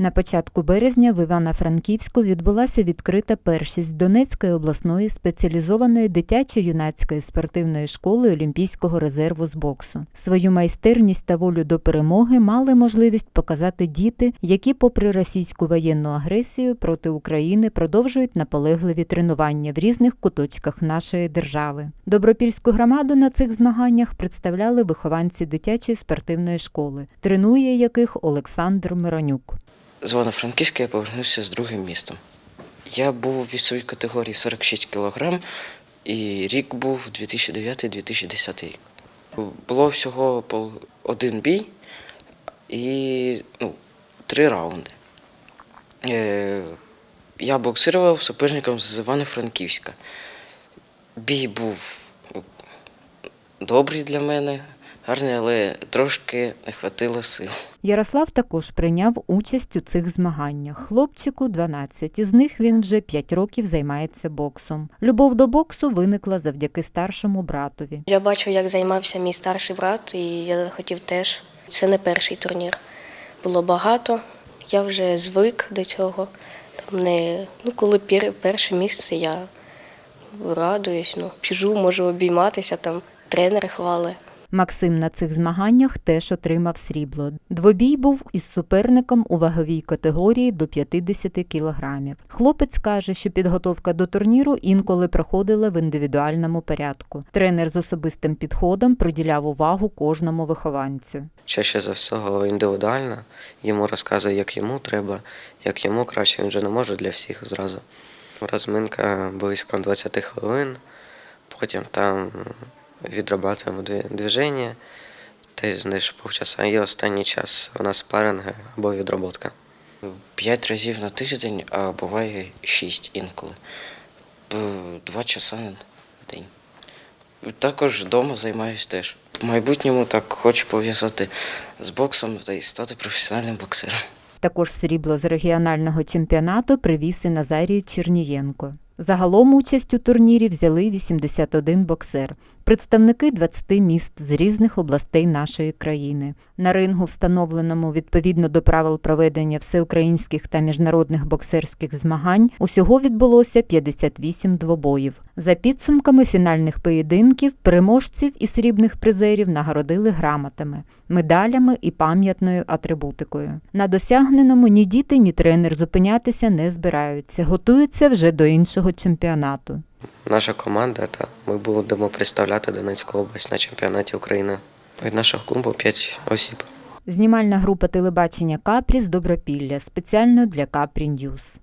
На початку березня в Івано-Франківську відбулася відкрита першість Донецької обласної спеціалізованої дитячо-юнацької спортивної школи Олімпійського резерву з боксу. Свою майстерність та волю до перемоги мали можливість показати діти, які, попри російську воєнну агресію проти України, продовжують наполегливі тренування в різних куточках нашої держави. Добропільську громаду на цих змаганнях представляли вихованці дитячої спортивної школи, тренує яких Олександр Миронюк. З Івано-Франківська я повернувся з другим містом. Я був у вісовій категорії 46 кг, і рік був 2009-2010 рік. Було всього один бій і ну, три раунди. Е, Я боксирував суперником з Івано-Франківська. Бій був ну, добрий для мене, гарний, але трошки не хватило сил. Ярослав також прийняв участь у цих змаганнях. Хлопчику 12, із них він вже 5 років займається боксом. Любов до боксу виникла завдяки старшому братові. Я бачив, як займався мій старший брат, і я захотів теж. Це не перший турнір. Було багато. Я вже звик до цього. Там не, ну, коли пер, перше місце, я радуюсь, ну, біжу, можу обійматися, там тренери хвали. Максим на цих змаганнях теж отримав срібло. Двобій був із суперником у ваговій категорії до 50 кілограмів. Хлопець каже, що підготовка до турніру інколи проходила в індивідуальному порядку. Тренер з особистим підходом приділяв увагу кожному вихованцю. чаще за всього індивідуально. Йому розказує, як йому треба, як йому краще, він вже не може для всіх зразу. Розминка близько 20 хвилин, потім там відрабатуємо движення, теж десь півчаса. І останній час у нас спаринги або відроботка. П'ять разів на тиждень, а буває шість інколи. Два часа на день. Також вдома займаюся теж. В майбутньому так хочу пов'язати з боксом та й стати професіональним боксером. Також срібло з регіонального чемпіонату привіз і Назарій Чернієнко. Загалом участь у турнірі взяли 81 боксер, представники 20 міст з різних областей нашої країни. На рингу, встановленому відповідно до правил проведення всеукраїнських та міжнародних боксерських змагань, усього відбулося 58 двобоїв. За підсумками фінальних поєдинків переможців і срібних призерів нагородили грамотами, медалями і пам'ятною атрибутикою. На досягненому ні діти, ні тренер зупинятися не збираються, готуються вже до іншого чемпіонату. Наша команда та ми будемо представляти Донецьку область на чемпіонаті України. Від нашого клубу 5 осіб. Знімальна група телебачення Капрі з Добропілля спеціально для Капрі Ньюз.